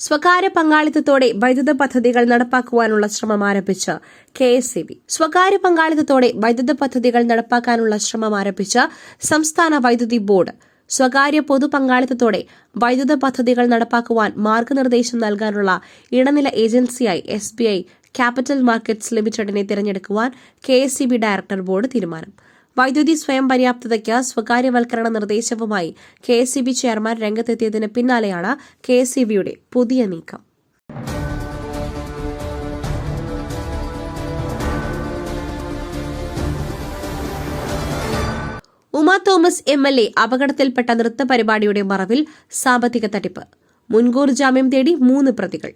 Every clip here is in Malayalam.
സ്വകാര്യ പങ്കാളിത്തത്തോടെ വൈദ്യുത പദ്ധതികൾ നടപ്പാക്കുവാനുള്ള ശ്രമം ആരംഭിച്ച കെ എസ് സി ബി സ്വകാര്യ പങ്കാളിത്തത്തോടെ വൈദ്യുത പദ്ധതികൾ നടപ്പാക്കാനുള്ള ശ്രമം ആരംഭിച്ച സംസ്ഥാന വൈദ്യുതി ബോർഡ് സ്വകാര്യ പൊതു പങ്കാളിത്തത്തോടെ വൈദ്യുത പദ്ധതികൾ നടപ്പാക്കുവാൻ മാർഗനിർദ്ദേശം നൽകാനുള്ള ഇടനില ഏജൻസിയായി S B I capital markets ലിമിറ്റഡിനെ തിരഞ്ഞെടുക്കുവാൻ K S E B director board തീരുമാനം. വൈദ്യുതി സ്വയം പര്യാപ്തതയ്ക്ക് സ്വകാര്യവൽക്കരണ നിർദ്ദേശവുമായി K S E B chairman രംഗത്തെത്തിയതിന് പിന്നാലെയാണ് കെ എസ് സി ബിയുടെ പുതിയ നീക്കം. Uma Thomas M L A അപകടത്തിൽപ്പെട്ട നൃത്ത പരിപാടിയുടെ മറവിൽ സാമ്പത്തിക തട്ടിപ്പ്. മുൻകൂർ ജാമ്യം തേടി മൂന്ന് പ്രതികൾ.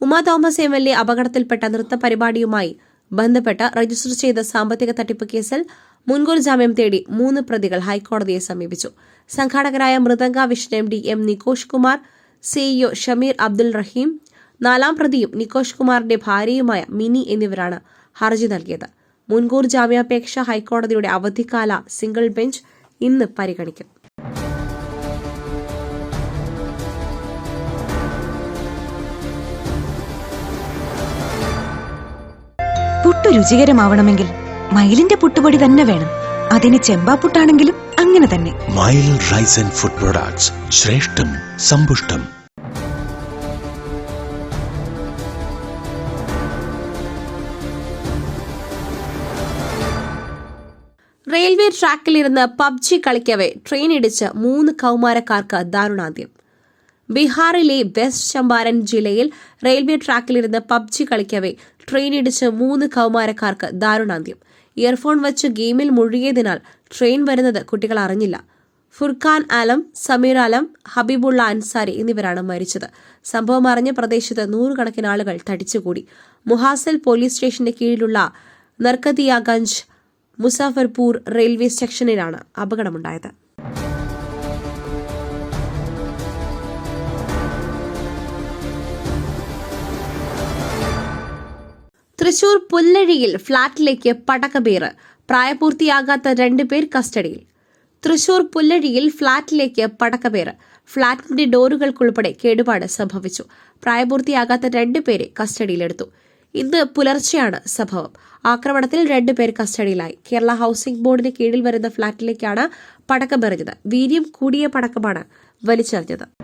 Uma Thomas M L A അപകടത്തിൽപ്പെട്ട നൃത്ത പരിപാടിയുമായി ബന്ധപ്പെട്ട് രജിസ്റ്റർ ചെയ്ത സാമ്പത്തിക തട്ടിപ്പ് കേസിൽ മുൻകൂർ ജാമ്യം തേടി മൂന്ന് പ്രതികൾ ഹൈക്കോടതിയെ സമീപിച്ചു. സംഘാടകരായ Mridanga Vision M D M Nigosh Kumar CEO Shameer Abdul Rahim നാലാം പ്രതിയും നികോഷ് കുമാറിന്റെ ഭാര്യയുമായ മിനി എന്നിവരാണ് ഹർജി നൽകിയത്. മുൻകൂർ ജാമ്യാപേക്ഷ ഹൈക്കോടതിയുടെ അവധിക്കാല സിംഗിൾ ബെഞ്ച് ഇന്ന് പരിഗണിക്കും. പുട്ടു രുചികരമാവണമെങ്കിൽ മയിലിന്റെ പുട്ടുപൊടി തന്നെ വേണം. അതിന് ചെമ്പാപ്പുട്ടാണെങ്കിലും അങ്ങനെ തന്നെ. മയിൽ റൈസ് ആൻഡ് ഫുഡ് പ്രൊഡക്ട്സ് ശ്രേഷ്ഠം സമ്പുഷ്ടം. റെയിൽവേ ട്രാക്കിലിരുന്ന് പബ്ജി കളിക്കവേ ട്രെയിൻ ഇടിച്ച് മൂന്ന് കൗമാരക്കാർക്ക് ദാരുണാന്ത്യം. ബീഹാറിലെ വെസ്റ്റ് ചമ്പാരൻ ജില്ലയിൽ റെയിൽവേ ട്രാക്കിലിരുന്ന് പബ്ജി കളിക്കവേ ട്രെയിൻ ഇടിച്ച് മൂന്ന് കൗമാരക്കാർക്ക് ദാരുണാന്ത്യം. ഇയർഫോൺ വച്ച് ഗെയിമിൽ മുഴുകിയതിനാൽ ട്രെയിൻ വരുന്നത് കുട്ടികൾ അറിഞ്ഞില്ല. ഫുർഖാൻ ആലം സമീർ ആലം ഹബീബുള്ള അൻസാരി എന്നിവരാണ് മരിച്ചത്. സംഭവം അറിഞ്ഞ പ്രദേശത്ത് നൂറുകണക്കിന് ആളുകൾ തടിച്ചുകൂടി. മുഹാസൽ പോലീസ് സ്റ്റേഷന്റെ കീഴിലുള്ള നർക്കതിയാഗഞ്ച് മുസാഫർപൂർ റെയിൽവേ സെക്ഷനിലാണ് അപകടമുണ്ടായത്. തൃശൂർ പുല്ലഴിയിൽ ഫ്ളാറ്റിലേക്ക് പടക്കപേറ് പ്രായപൂർത്തിയാകാത്ത രണ്ടുപേർ കസ്റ്റഡിയിൽ. തൃശൂർ പുല്ലഴിയിൽ ഫ്ളാറ്റിലേക്ക് പടക്കപേറ് ഫ്ളാറ്റിന്റെ ഡോറുകൾക്കുൾപ്പെടെ കേടുപാട് സംഭവിച്ചു. പ്രായപൂർത്തിയാകാത്ത രണ്ടുപേരെ കസ്റ്റഡിയിലെടുത്തു. ഇന്ന് പുലർച്ചെയാണ് സംഭവം. ആക്രമണത്തിൽ രണ്ടുപേർ കസ്റ്റഡിയിലായി. കേരള ഹൌസിംഗ് ബോർഡിന് കീഴിൽ വരുന്ന ഫ്ളാറ്റിലേക്കാണ് പടക്കമെറിഞ്ഞത് വീര്യം കൂടിയ പടക്കമാണ് വലിച്ചെറിഞ്ഞത്.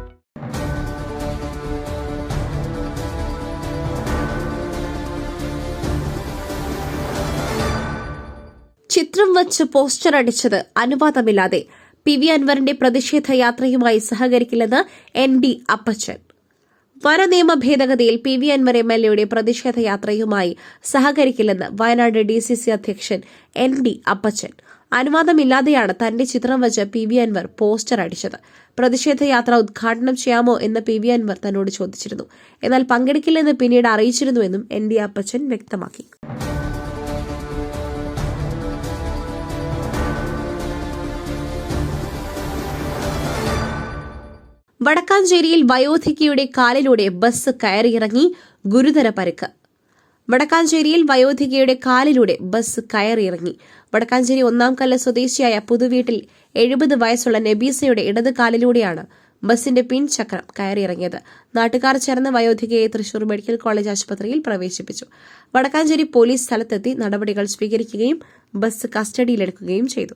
ചിത്രം വച്ച് പോസ്റ്റർ അടിച്ചത് അനുവാദമില്ലാതെ പി വി അൻവറിന്റെ പ്രതിഷേധ യാത്രയുമായി സഹകരിക്കില്ലെന്ന് എൻ ഡി അപ്പച്ചൻ. വനനിയമ ഭേദഗതിയിൽ P V Anvar M L എയുടെ പ്രതിഷേധ യാത്രയുമായി സഹകരിക്കില്ലെന്ന് വയനാട് ഡി സി സി അധ്യക്ഷൻ എൻ ഡി അപ്പച്ചൻ. അനുവാദമില്ലാതെയാണ് തന്റെ ചിത്രം വച്ച് പി വി അൻവർ പോസ്റ്റർ അടിച്ചത്. പ്രതിഷേധ യാത്ര ഉദ്ഘാടനം ചെയ്യാമോ എന്ന് പി വി അൻവർ തന്നോട് ചോദിച്ചിരുന്നു. എന്നാൽ പങ്കെടുക്കില്ലെന്ന് പിന്നീട് അറിയിച്ചിരുന്നുവെന്നും എൻ ഡി അപ്പച്ചൻ വ്യക്തമാക്കി. വടക്കാഞ്ചേരിയിൽ വയോധികയുടെ കാലിലൂടെ ബസ് കയറിയിറങ്ങി ഗുരുതര പരുക്ക്. വടക്കാഞ്ചേരിയിൽ വയോധികയുടെ കാലിലൂടെ ബസ് കയറിയിറങ്ങി. വടക്കാഞ്ചേരി ഒന്നാം കല്ല സ്വദേശിയായ പുതുവീട്ടിൽ എഴുപത് വയസ്സുള്ള നബീസയുടെ ഇടത് കാലിലൂടെയാണ് ബസിന്റെ പിൻചക്രം കയറിയിറങ്ങിയത്. നാട്ടുകാർ ചേർന്ന് വയോധികയെ തൃശൂർ മെഡിക്കൽ കോളേജ് ആശുപത്രിയിൽ പ്രവേശിപ്പിച്ചു. വടക്കാഞ്ചേരി പോലീസ് സ്ഥലത്തെത്തി നടപടികൾ സ്വീകരിക്കുകയും ബസ് കസ്റ്റഡിയിലെടുക്കുകയും ചെയ്തു.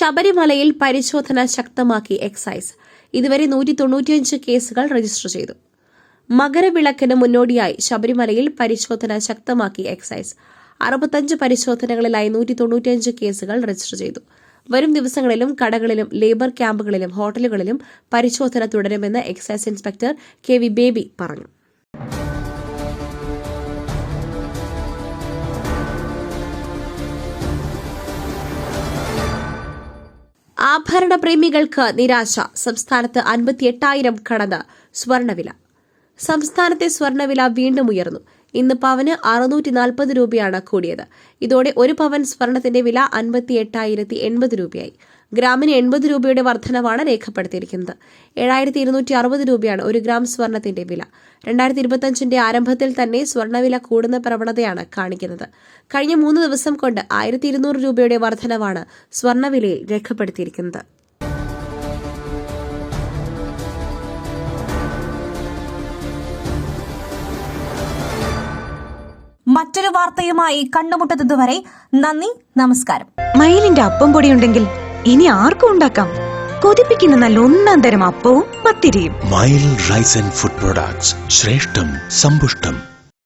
ശബരിമലയിൽ പരിശോധന ശക്തമാക്കി എക്സൈസ്. ഇതുവരെ നൂറ്റി തൊണ്ണൂറ്റിയഞ്ച് കേസുകൾ രജിസ്റ്റർ ചെയ്തു. മകരവിളക്കിന് മുന്നോടിയായി ശബരിമലയിൽ പരിശോധന ശക്തമാക്കി എക്സൈസ്. അറുപത്തഞ്ച് പരിശോധനകളിലായി നൂറ്റി തൊണ്ണൂറ്റിയഞ്ച് കേസുകൾ രജിസ്റ്റർ ചെയ്തു. വരും ദിവസങ്ങളിലും കടകളിലും ലേബർ ക്യാമ്പുകളിലും ഹോട്ടലുകളിലും പരിശോധന തുടരുമെന്ന് excise inspector K V Baby പറഞ്ഞു. ആഭരണ പ്രേമികൾക്ക് നിരാശ. സംസ്ഥാനത്ത് അൻപത്തി എട്ടായിരം കടന്ന് സ്വർണവില. സംസ്ഥാനത്തെ സ്വർണവില വീണ്ടും ഉയർന്നു. ഇന്ന് പവന് അറുന്നൂറ്റി നാൽപ്പത് രൂപയാണ് കൂടിയത്. ഇതോടെ ഒരു പവൻ സ്വർണത്തിന്റെ വില അൻപത്തി എട്ടായിരത്തി എൺപത് രൂപയായി. ഗ്രാമിന് എൺപത് രൂപയുടെ വർധനവാണ് രേഖപ്പെടുത്തിയിരിക്കുന്നത്. ഏഴായിരത്തി ഇരുന്നൂറ്റി അറുപത് രൂപയാണ് ഒരു ഗ്രാം സ്വർണത്തിന്റെ വില. രണ്ടായിരത്തി ഇരുപത്തിയഞ്ചിന്റെ ആരംഭത്തിൽ തന്നെ സ്വർണവില കൂടുന്ന പ്രവണതയാണ് കാണിക്കുന്നത്. കഴിഞ്ഞ മൂന്ന് ദിവസം കൊണ്ട് ആയിരത്തി ഇരുന്നൂറ് രൂപയുടെ വർധനവാണ് സ്വർണവിലയിൽ രേഖപ്പെടുത്തിയിരിക്കുന്നത്. മറ്റൊരു വാർത്തയുമായി കണ്ടുമുട്ടുന്നതുവരെ നന്ദി നമസ്കാരം. മയിലിന്റെ അപ്പം പൊടിയുണ്ടെങ്കിൽ ഇനി ആർക്കും ഉണ്ടാക്കാം. കൊതിപ്പിക്കുന്ന നല്ല ഒന്നാം തരം അപ്പവും പത്തിരിയും. Mild rice and food products ശ്രേഷ്ഠം സമ്പുഷ്ടം